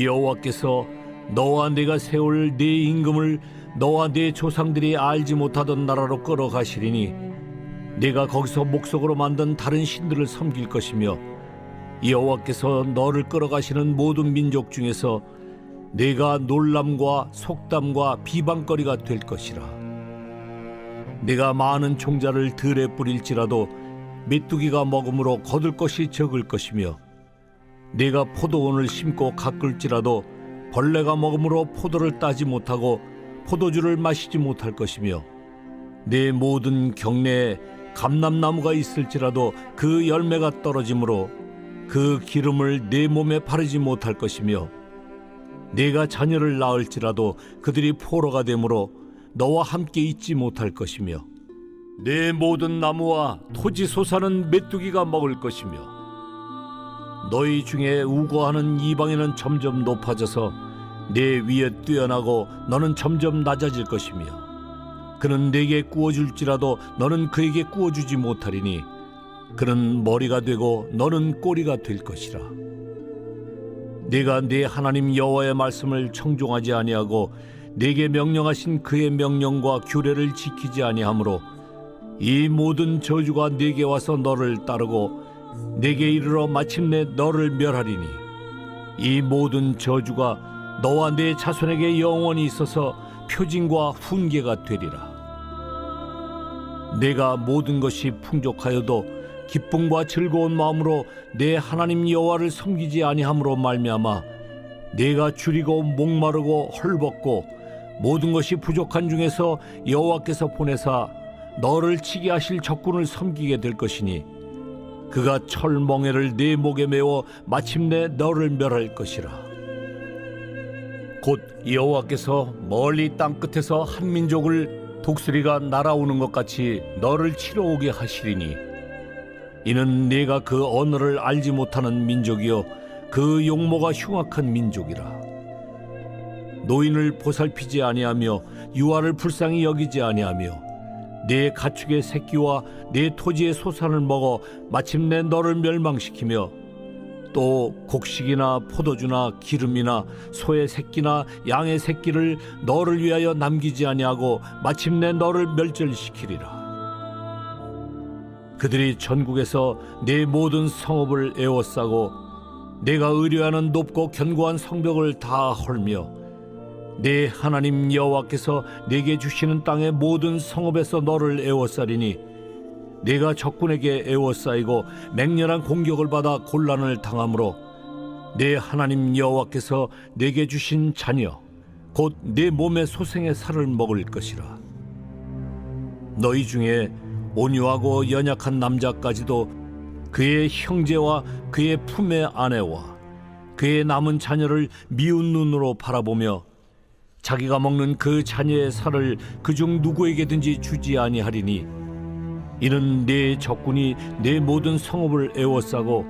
여호와께서 너와 내가 세울 네 임금을 너와 네 조상들이 알지 못하던 나라로 끌어가시리니 내가 거기서 목석으로 만든 다른 신들을 섬길 것이며 여호와께서 너를 끌어가시는 모든 민족 중에서 내가 놀람과 속담과 비방거리가 될 것이라. 내가 많은 종자를 들에 뿌릴지라도 메뚜기가 먹음으로 거둘 것이 적을 것이며 내가 포도원을 심고 가꿀지라도 벌레가 먹음으로 포도를 따지 못하고 포도주를 마시지 못할 것이며 내 모든 경내에 감람나무가 있을지라도 그 열매가 떨어지므로 그 기름을 내 몸에 바르지 못할 것이며 내가 자녀를 낳을지라도 그들이 포로가 되므로 너와 함께 있지 못할 것이며 내 모든 나무와 토지 소사는 메뚜기가 먹을 것이며 너희 중에 우고하는 이방인은 점점 높아져서 내 위에 뛰어나고 너는 점점 낮아질 것이며 그는 내게 구워줄지라도 너는 그에게 구워주지 못하리니 그는 머리가 되고 너는 꼬리가 될 것이라. 내가 네 하나님 여호와의 말씀을 청종하지 아니하고 내게 명령하신 그의 명령과 규례를 지키지 아니하므로 이 모든 저주가 내게 와서 너를 따르고 내게 이르러 마침내 너를 멸하리니 이 모든 저주가 너와 내 자손에게 영원히 있어서 표징과 훈계가 되리라. 내가 모든 것이 풍족하여도 기쁨과 즐거운 마음으로 내 하나님 여호와를 섬기지 아니함으로 말미암아 내가 줄이고 목마르고 헐벗고 모든 것이 부족한 중에서 여호와께서 보내사 너를 치게 하실 적군을 섬기게 될 것이니 그가 철멍에를 네 목에 메워 마침내 너를 멸할 것이라. 곧 여호와께서 멀리 땅 끝에서 한 민족을 독수리가 날아오는 것 같이 너를 치러 오게 하시리니 이는 네가 그 언어를 알지 못하는 민족이요 그 용모가 흉악한 민족이라. 노인을 보살피지 아니하며 유아를 불쌍히 여기지 아니하며 내 가축의 새끼와 내 토지의 소산을 먹어 마침내 너를 멸망시키며 또 곡식이나 포도주나 기름이나 소의 새끼나 양의 새끼를 너를 위하여 남기지 아니하고 마침내 너를 멸절시키리라. 그들이 전국에서 내 모든 성읍을 에워싸고 내가 의뢰하는 높고 견고한 성벽을 다 헐며 내 하나님 여호와께서 내게 주시는 땅의 모든 성읍에서 너를 에워싸리니 내가 적군에게 에워싸이고 맹렬한 공격을 받아 곤란을 당함으로 내 하나님 여호와께서 내게 주신 자녀 곧내 몸의 소생의 살을 먹을 것이라. 너희 중에 온유하고 연약한 남자까지도 그의 형제와 그의 품의 아내와 그의 남은 자녀를 미운 눈으로 바라보며 자기가 먹는 그 자녀의 살을 그중 누구에게든지 주지 아니하리니 이는 내 적군이 내 모든 성읍을 에워싸고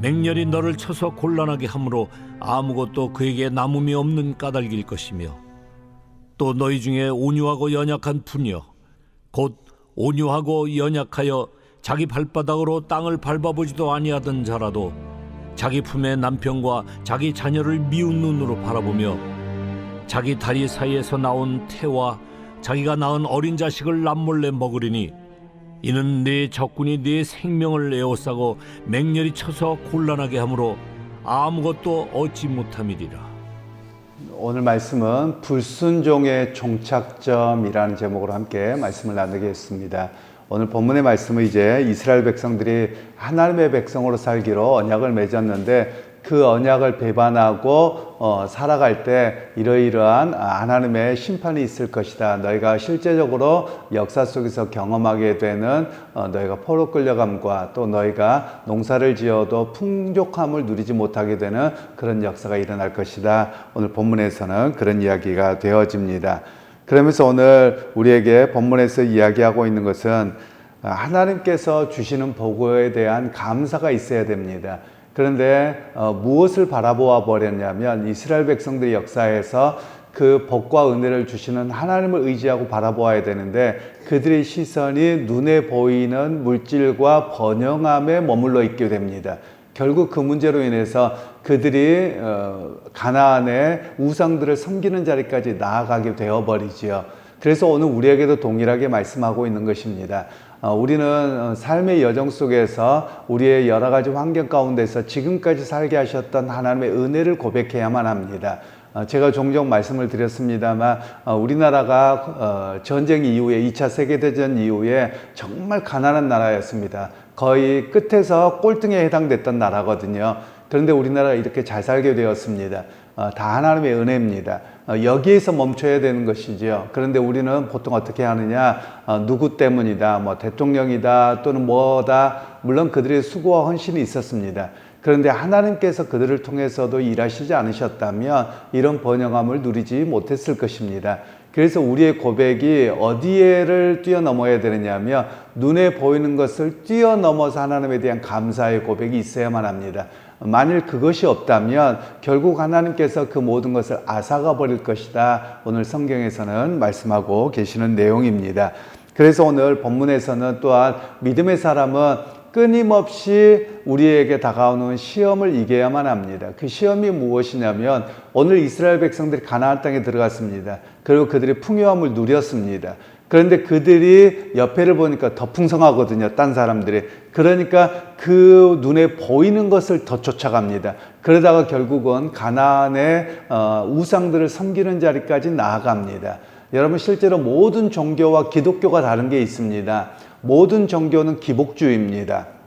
맹렬히 너를 쳐서 곤란하게 함으로 아무것도 그에게 남음이 없는 까닭일 것이며 또 너희 중에 온유하고 연약한 분이여 곧 온유하고 연약하여 자기 발바닥으로 땅을 밟아보지도 아니하던 자라도 자기 품의 남편과 자기 자녀를 미운 눈으로 바라보며 자기 다리 사이에서 나온 태와 자기가 낳은 어린 자식을 남몰래 먹으리니 이는 내 적군이 내 생명을 에워싸고 맹렬히 쳐서 곤란하게 함으로 아무것도 얻지 못함이리라. 오늘 말씀은 불순종의 종착점이라는 제목으로 함께 말씀을 나누겠습니다. 오늘 본문의 말씀은 이제 이스라엘 백성들이 하나님의 백성으로 살기로 언약을 맺었는데 그 언약을 배반하고 어, 살아갈 때 이러이러한 하나님의 심판이 있을 것이다. 너희가 실제적으로 역사 속에서 경험하게 되는 어, 너희가 포로 끌려감과 또 너희가 농사를 지어도 풍족함을 누리지 못하게 되는 그런 역사가 일어날 것이다. 오늘 본문에서는 그런 이야기가 되어집니다. 그러면서 오늘 우리에게 본문에서 이야기하고 있는 것은 하나님께서 주시는 보고에 대한 감사가 있어야 됩니다. 그런데 어, 무엇을 바라보아 버렸냐면 이스라엘 백성들의 역사에서 그 복과 은혜를 주시는 하나님을 의지하고 바라보아야 되는데 그들의 시선이 눈에 보이는 물질과 번영함에 머물러 있게 됩니다. 결국 그 문제로 인해서 그들이 어, 가나안의 우상들을 섬기는 자리까지 나아가게 되어 버리지요. 그래서 오늘 우리에게도 동일하게 말씀하고 있는 것입니다. 어, 우리는 어, 삶의 여정 속에서 우리의 여러 가지 환경 가운데서 지금까지 살게 하셨던 하나님의 은혜를 고백해야만 합니다. 어, 제가 종종 말씀을 드렸습니다만 어, 우리나라가 어, 전쟁 이후에 2차 세계대전 이후에 정말 가난한 나라였습니다. 거의 끝에서 꼴등에 해당됐던 나라거든요. 그런데 우리나라가 이렇게 잘 살게 되었습니다. 어, 다 하나님의 은혜입니다. 어, 여기에서 멈춰야 되는 것이지요. 그런데 우리는 보통 어떻게 하느냐, 어, 누구 때문이다, 뭐 대통령이다, 또는 뭐다, 물론 그들의 수고와 헌신이 있었습니다. 그런데 하나님께서 그들을 통해서도 일하시지 않으셨다면 이런 번영함을 누리지 못했을 것입니다. 그래서 우리의 고백이 어디에를 뛰어넘어야 되느냐면 눈에 보이는 것을 뛰어넘어서 하나님에 대한 감사의 고백이 있어야만 합니다. 만일 그것이 없다면 결국 하나님께서 그 모든 것을 앗아가 버릴 것이다. 오늘 성경에서는 말씀하고 계시는 내용입니다. 그래서 오늘 본문에서는 또한 믿음의 사람은 끊임없이 우리에게 다가오는 시험을 이겨야만 합니다. 그 시험이 무엇이냐면 오늘 이스라엘 백성들이 가나안 땅에 들어갔습니다. 그리고 그들이 풍요함을 누렸습니다. 그런데 그들이 옆에를 보니까 더 풍성하거든요. 딴 사람들이. 그러니까 그 눈에 보이는 것을 더 쫓아갑니다. 그러다가 결국은 가나안의 어, 우상들을 섬기는 자리까지 나아갑니다. 여러분 실제로 모든 종교와 기독교가 다른 게 있습니다. 모든 종교는 기복주의입니다.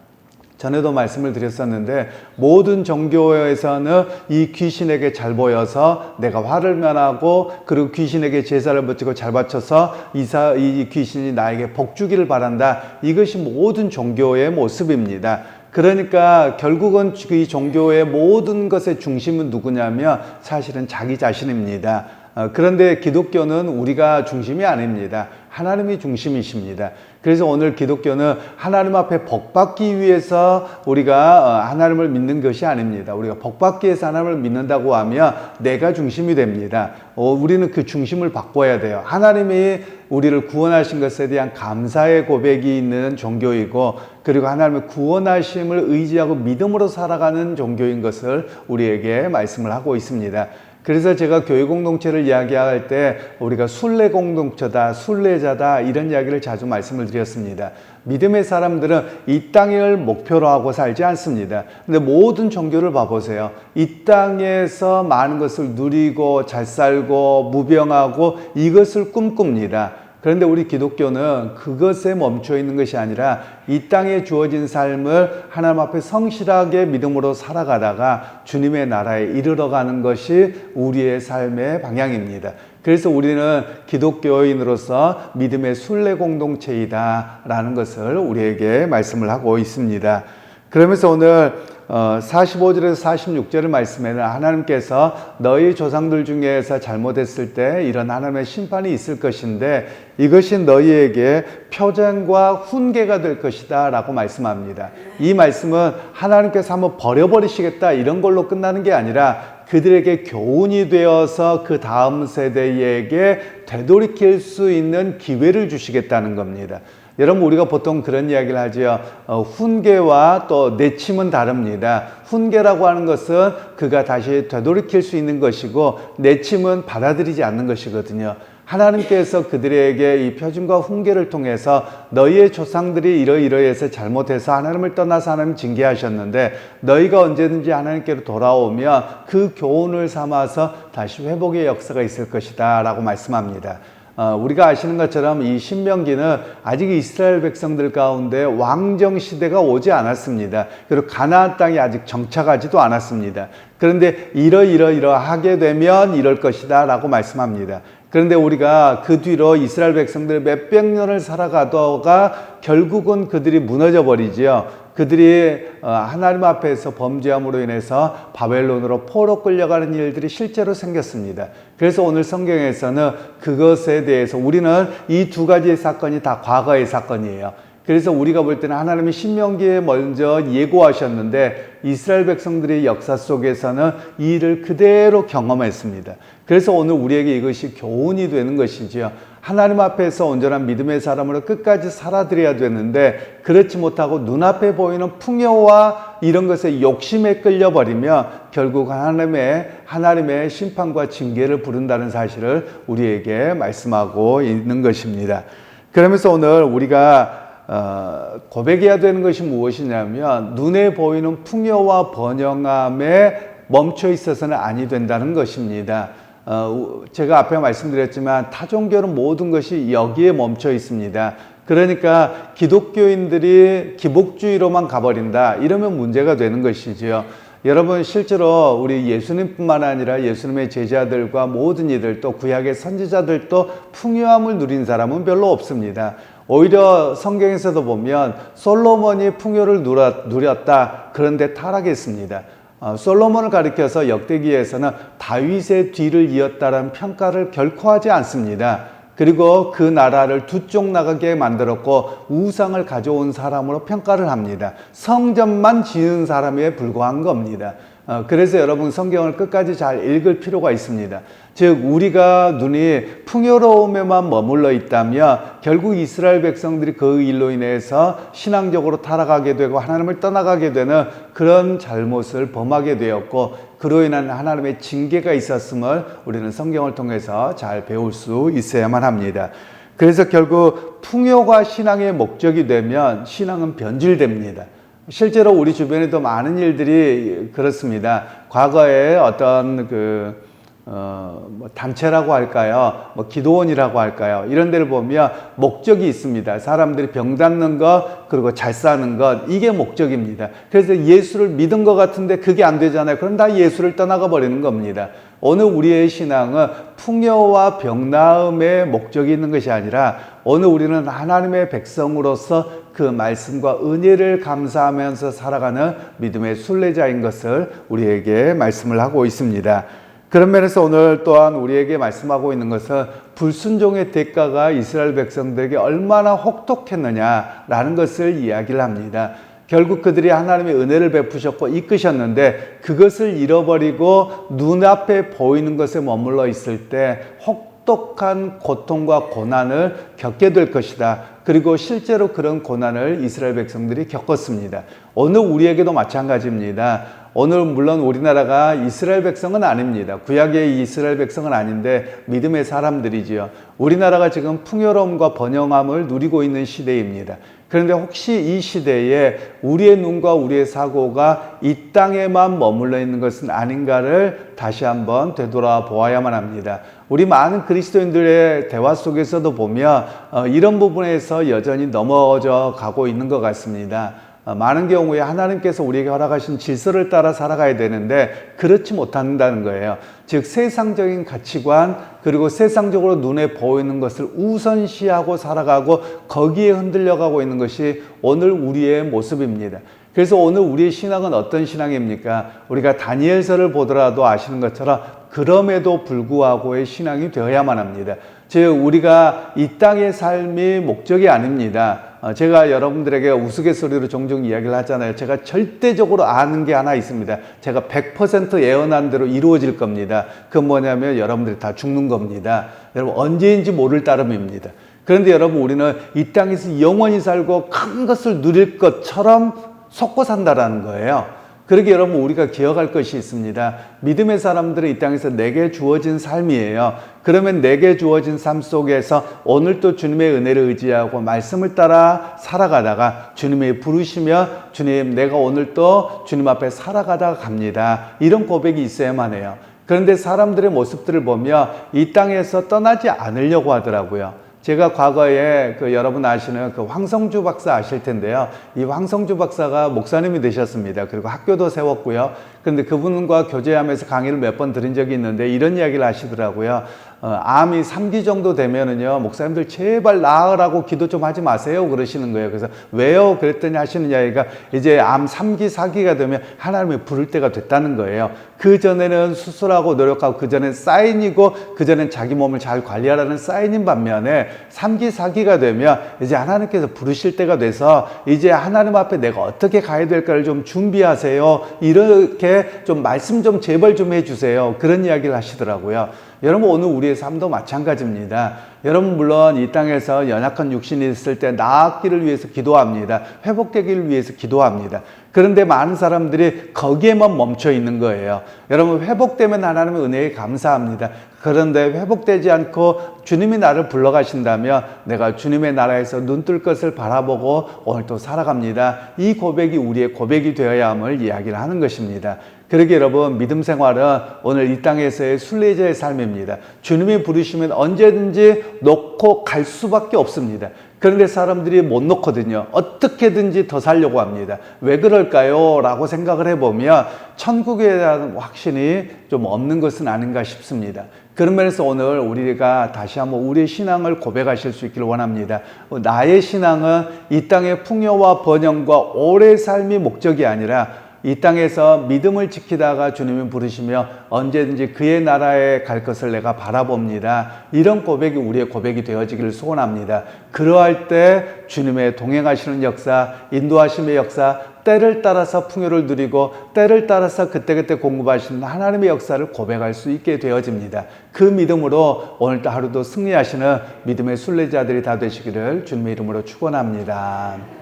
전에도 말씀을 드렸었는데 모든 종교에서는 이 귀신에게 잘 보여서 내가 화를 면하고 그리고 귀신에게 제사를 바치고 잘 바쳐서 이사 이 귀신이 나에게 복 주기를 바란다. 이것이 모든 종교의 모습입니다. 그러니까 결국은 이 종교의 모든 것의 중심은 누구냐면 사실은 자기 자신입니다. 어, 그런데 기독교는 우리가 중심이 아닙니다. 하나님이 중심이십니다. 그래서 오늘 기독교는 하나님 앞에 복받기 위해서 우리가 어, 하나님을 믿는 것이 아닙니다. 우리가 복받기 위해서 하나님을 믿는다고 하면 내가 중심이 됩니다. 어, 우리는 그 중심을 바꿔야 돼요. 하나님이 우리를 구원하신 것에 대한 감사의 고백이 있는 종교이고 그리고 하나님의 구원하심을 의지하고 믿음으로 살아가는 종교인 것을 우리에게 말씀을 하고 있습니다. 그래서 제가 교회 공동체를 이야기할 때 우리가 순례 공동체다, 순례자다 이런 이야기를 자주 말씀을 드렸습니다. 믿음의 사람들은 이 땅을 목표로 하고 살지 않습니다. 근데 모든 종교를 봐보세요. 이 땅에서 많은 것을 누리고 잘 살고 무병하고 이것을 꿈꿉니다. 그런데 우리 기독교는 그것에 멈춰 있는 것이 아니라 이 땅에 주어진 삶을 하나님 앞에 성실하게 믿음으로 살아가다가 주님의 나라에 이르러 가는 것이 우리의 삶의 방향입니다. 그래서 우리는 기독교인으로서 믿음의 순례 공동체이다라는 것을 우리에게 말씀을 하고 있습니다. 그러면서 오늘 45절에서 46절의 말씀에는 하나님께서 너희 조상들 중에서 잘못했을 때 이런 하나님의 심판이 있을 것인데 이것이 너희에게 표전과 훈계가 될 것이다 라고 말씀합니다. 이 말씀은 하나님께서 한번 버려버리시겠다 이런 걸로 끝나는 게 아니라 그들에게 교훈이 되어서 그 다음 세대에게 되돌이킬 수 있는 기회를 주시겠다는 겁니다. 여러분 우리가 보통 그런 이야기를 하죠. 어, 훈계와 또 내침은 다릅니다. 훈계라고 하는 것은 그가 다시 되돌이킬 수 있는 것이고 내침은 받아들이지 않는 것이거든요. 하나님께서 그들에게 이 표준과 훈계를 통해서 너희의 조상들이 이러이러해서 잘못해서 하나님을 떠나서 하나님 징계하셨는데 너희가 언제든지 하나님께로 돌아오면 그 교훈을 삼아서 다시 회복의 역사가 있을 것이다 라고 말씀합니다. 어, 우리가 아시는 것처럼 이 신명기는 아직 이스라엘 백성들 가운데 왕정 시대가 오지 않았습니다. 그리고 가나안 땅이 아직 정착하지도 않았습니다. 그런데 이러이러이러하게 되면 이럴 것이다 라고 말씀합니다. 그런데 우리가 그 뒤로 이스라엘 백성들 몇백 년을 살아가다가 결국은 그들이 무너져 버리지요. 그들이 어, 하나님 앞에서 범죄함으로 인해서 바벨론으로 포로 끌려가는 일들이 실제로 생겼습니다. 그래서 오늘 성경에서는 그것에 대해서 우리는 이 두 가지의 사건이 다 과거의 사건이에요. 그래서 우리가 볼 때는 하나님이 신명기에 먼저 예고하셨는데 이스라엘 백성들의 역사 속에서는 이 일을 그대로 경험했습니다. 그래서 오늘 우리에게 이것이 교훈이 되는 것이지요. 하나님 앞에서 온전한 믿음의 사람으로 끝까지 살아드려야 되는데 그렇지 못하고 눈앞에 보이는 풍요와 이런 것에 욕심에 끌려버리면 결국 하나님의 하나님의 심판과 징계를 부른다는 사실을 우리에게 말씀하고 있는 것입니다. 그러면서 오늘 우리가 어, 고백해야 되는 것이 무엇이냐면 눈에 보이는 풍요와 번영함에 멈춰 있어서는 아니 된다는 것입니다. 어, 제가 앞에 말씀드렸지만 타종교는 모든 것이 여기에 멈춰 있습니다. 그러니까 기독교인들이 기복주의로만 가버린다 이러면 문제가 되는 것이지요. 여러분 실제로 우리 예수님뿐만 아니라 예수님의 제자들과 모든 이들 또 구약의 선지자들도 풍요함을 누린 사람은 별로 없습니다. 오히려 성경에서도 보면 솔로몬이 풍요를 누렸다 그런데 타락했습니다. 어, 솔로몬을 가리켜서 역대기에서는 다윗의 뒤를 이었다는 평가를 결코 하지 않습니다. 그리고 그 나라를 두 쪽 나가게 만들었고 우상을 가져온 사람으로 평가를 합니다. 성전만 지은 사람에 불과한 겁니다. 어, 그래서 여러분 성경을 끝까지 잘 읽을 필요가 있습니다. 즉 우리가 눈이 풍요로움에만 머물러 있다면 결국 이스라엘 백성들이 그 일로 인해서 신앙적으로 타락하게 되고 하나님을 떠나가게 되는 그런 잘못을 범하게 되었고 그로 인한 하나님의 징계가 있었음을 우리는 성경을 통해서 잘 배울 수 있어야만 합니다. 그래서 결국 풍요가 신앙의 목적이 되면 신앙은 변질됩니다. 실제로 우리 주변에도 많은 일들이 그렇습니다. 과거에 어떤 그 어, 뭐 단체라고 할까요? 뭐 기도원이라고 할까요? 이런 데를 보면 목적이 있습니다. 사람들이 병 낫는 것, 그리고 잘 사는 것, 이게 목적입니다. 그래서 예수를 믿은 것 같은데 그게 안 되잖아요. 그럼 다 예수를 떠나가 버리는 겁니다. 오늘 우리의 신앙은 풍요와 병나음의 목적이 있는 것이 아니라 오늘 우리는 하나님의 백성으로서 그 말씀과 은혜를 감사하면서 살아가는 믿음의 순례자인 것을 우리에게 말씀을 하고 있습니다. 그런 면에서 오늘 또한 우리에게 말씀하고 있는 것은 불순종의 대가가 이스라엘 백성들에게 얼마나 혹독했느냐라는 것을 이야기를 합니다. 결국 그들이 하나님의 은혜를 베푸셨고 이끄셨는데 그것을 잃어버리고 눈앞에 보이는 것에 머물러 있을 때 혹독한 고통과 고난을 겪게 될 것이다. 그리고 실제로 그런 고난을 이스라엘 백성들이 겪었습니다. 오늘 우리에게도 마찬가지입니다. 오늘 물론 우리나라가 이스라엘 백성은 아닙니다. 구약의 이스라엘 백성은 아닌데 믿음의 사람들이지요. 우리나라가 지금 풍요로움과 번영함을 누리고 있는 시대입니다. 그런데 혹시 이 시대에 우리의 눈과 우리의 사고가 이 땅에만 머물러 있는 것은 아닌가를 다시 한번 되돌아 보아야만 합니다. 우리 많은 그리스도인들의 대화 속에서도 보면 어, 이런 부분에서 여전히 넘어져 가고 있는 것 같습니다. 어, 많은 경우에 하나님께서 우리에게 허락하신 질서를 따라 살아가야 되는데 그렇지 못한다는 거예요. 즉 세상적인 가치관 그리고 세상적으로 눈에 보이는 것을 우선시하고 살아가고 거기에 흔들려 가고 있는 것이 오늘 우리의 모습입니다. 그래서 오늘 우리의 신앙은 어떤 신앙입니까? 우리가 다니엘서를 보더라도 아시는 것처럼 그럼에도 불구하고의 신앙이 되어야만 합니다. 즉 우리가 이 땅의 삶이 목적이 아닙니다. 어, 제가 여러분들에게 우스갯소리로 종종 이야기를 하잖아요. 제가 절대적으로 아는 게 하나 있습니다. 제가 100% 예언한 대로 이루어질 겁니다. 그건 뭐냐면 여러분들이 다 죽는 겁니다. 여러분 언제인지 모를 따름입니다. 그런데 여러분 우리는 이 땅에서 영원히 살고 큰 것을 누릴 것처럼 속고 산다라는 거예요. 그러게 여러분 우리가 기억할 것이 있습니다. 믿음의 사람들은 이 땅에서 내게 주어진 삶이에요. 그러면 내게 주어진 삶 속에서 오늘 또 주님의 은혜를 의지하고 말씀을 따라 살아가다가 주님의 부르시며 주님 내가 오늘 또 주님 앞에 살아가다가 갑니다. 이런 고백이 있어야만 해요. 그런데 사람들의 모습들을 보며 이 땅에서 떠나지 않으려고 하더라고요. 제가 과거에 그 여러분 아시는 그 황성주 박사 아실 텐데요. 이 황성주 박사가 목사님이 되셨습니다. 그리고 학교도 세웠고요. 그런데 그분과 교제하면서 강의를 몇 번 들은 적이 있는데 이런 이야기를 하시더라고요. 어, 암이 3기 정도 되면은요, 목사님들 제발 나으라고 기도 좀 하지 마세요. 그러시는 거예요. 그래서 왜요? 그랬더니 하시는 이야기가 이제 암 3기, 4기가 되면 하나님이 부를 때가 됐다는 거예요. 그 전에는 수술하고 노력하고 그 전엔 사인이고 그 전엔 자기 몸을 잘 관리하라는 사인인 반면에 3기, 4기가 되면 이제 하나님께서 부르실 때가 돼서 이제 하나님 앞에 내가 어떻게 가야 될까를 좀 준비하세요. 이렇게 좀 말씀 좀 제발 좀 해주세요. 그런 이야기를 하시더라고요. 여러분 오늘 우리의 삶도 마찬가지입니다. 여러분 물론 이 땅에서 연약한 육신이 있을 때 나았기를 위해서 기도합니다. 회복되기를 위해서 기도합니다. 그런데 많은 사람들이 거기에만 멈춰 있는 거예요. 여러분 회복되면 하나님의 은혜에 감사합니다. 그런데 회복되지 않고 주님이 나를 불러가신다면 내가 주님의 나라에서 눈뜰 것을 바라보고 오늘 또 살아갑니다. 이 고백이 우리의 고백이 되어야 함을 이야기를 하는 것입니다. 그러게 여러분 믿음 생활은 오늘 이 땅에서의 순례자의 삶입니다. 주님이 부르시면 언제든지 놓고 갈 수밖에 없습니다. 그런데 사람들이 못 놓거든요. 어떻게든지 더 살려고 합니다. 왜 그럴까요? 라고 생각을 해보면 천국에 대한 확신이 좀 없는 것은 아닌가 싶습니다. 그런 면에서 오늘 우리가 다시 한번 우리의 신앙을 고백하실 수 있기를 원합니다. 나의 신앙은 이 땅의 풍요와 번영과 오래 삶이 목적이 아니라 이 땅에서 믿음을 지키다가 주님이 부르시며 언제든지 그의 나라에 갈 것을 내가 바라봅니다. 이런 고백이 우리의 고백이 되어지기를 소원합니다. 그러할 때 주님의 동행하시는 역사, 인도하심의 역사, 때를 따라서 풍요를 누리고 때를 따라서 그때그때 공급하시는 하나님의 역사를 고백할 수 있게 되어집니다. 그 믿음으로 오늘도 하루도 승리하시는 믿음의 순례자들이 다 되시기를 주님의 이름으로 축원합니다.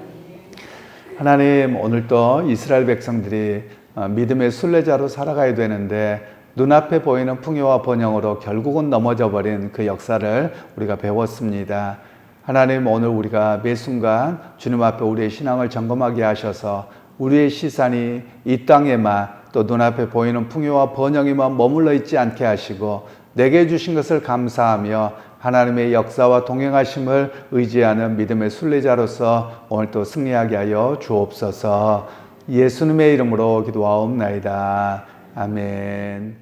하나님 오늘도 이스라엘 백성들이 어, 믿음의 순례자로 살아가야 되는데 눈앞에 보이는 풍요와 번영으로 결국은 넘어져 버린 그 역사를 우리가 배웠습니다. 하나님 오늘 우리가 매 순간 주님 앞에 우리의 신앙을 점검하게 하셔서 우리의 시선이 이 땅에만 또 눈앞에 보이는 풍요와 번영에만 머물러 있지 않게 하시고 내게 주신 것을 감사하며 하나님의 역사와 동행하심을 의지하는 믿음의 순례자로서 오늘 또 승리하게 하여 주옵소서 예수님의 이름으로 기도하옵나이다. 아멘.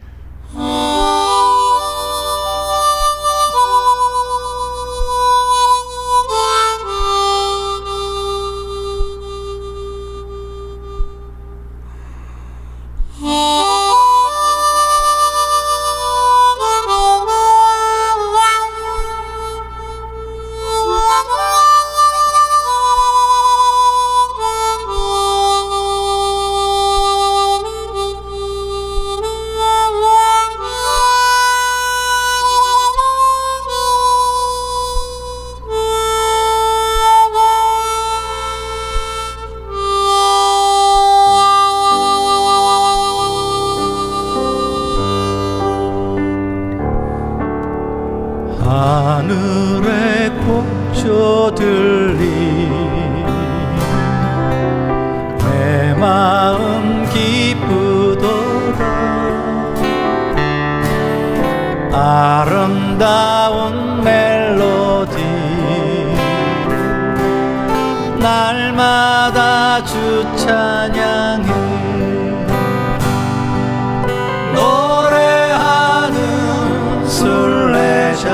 아름다운 멜로디. 날마다 주 찬양해 노래하는 순례자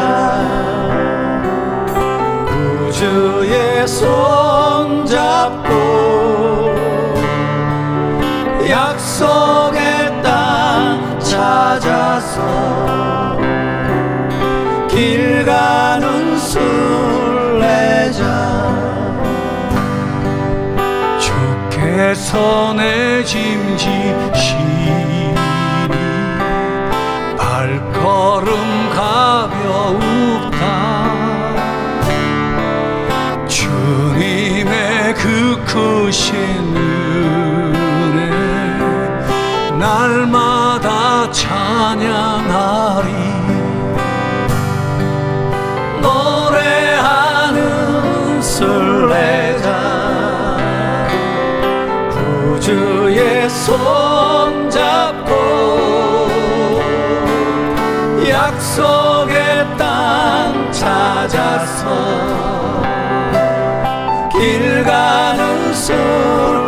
구주의 손 내 짐지시니 발걸음 가벼우다. 주님의 그 크신 주의 손 잡고 약속의 땅 찾아서 길 가는 순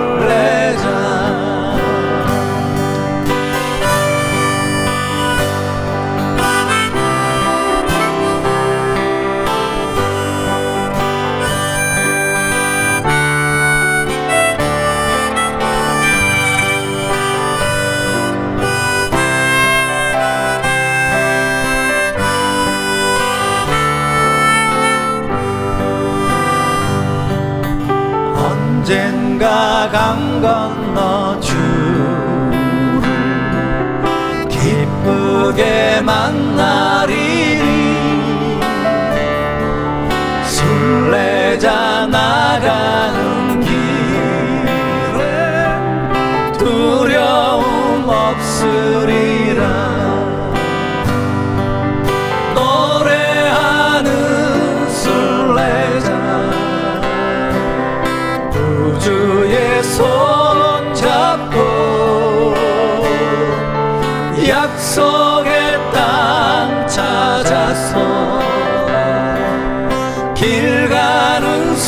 만나리니 술래자 나가는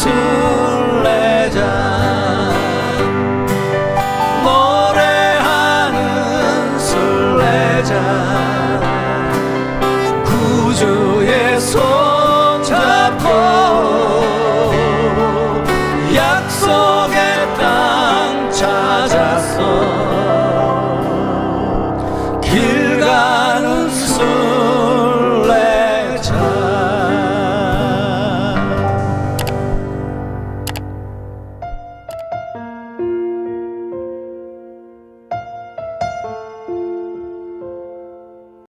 ocean.